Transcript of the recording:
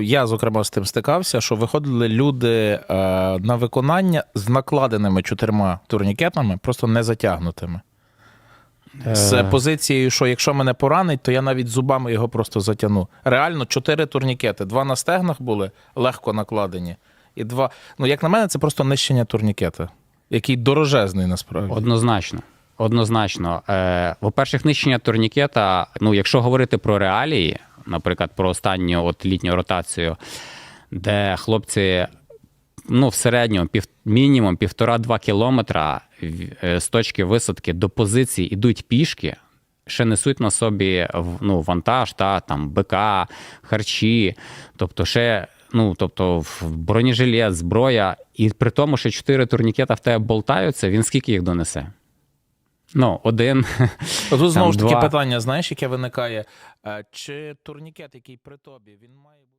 Я, зокрема, з тим стикався, що виходили люди е, на виконання з накладеними чотирма турнікетами, просто не затягнутими. З Е. позицією, що якщо мене поранить, то я навіть зубами його просто затягну. Реально, чотири турнікети. Два на стегнах були легко накладені. І два. Ну, як на мене, це просто нищення турнікета, який дорожезний насправді. Однозначно. Однозначно. Е, по-перше, нищення турнікета, ну, якщо говорити про реалії, наприклад, про останню от літню ротацію, де хлопці ну, в середньому пів, мінімум півтора-два кілометра е, з точки висадки до позиції йдуть пішки, ще несуть на собі ну, вантаж, та, там, БК, харчі, тобто ще. Ну, тобто, бронежилет, зброя, і при тому, що чотири турнікета в тебе болтаються, він скільки їх донесе? Ну, один. Тут знову ж таки два. питання, знаєш, яке виникає. Е, Чи турнікет, який при тобі, він має бути.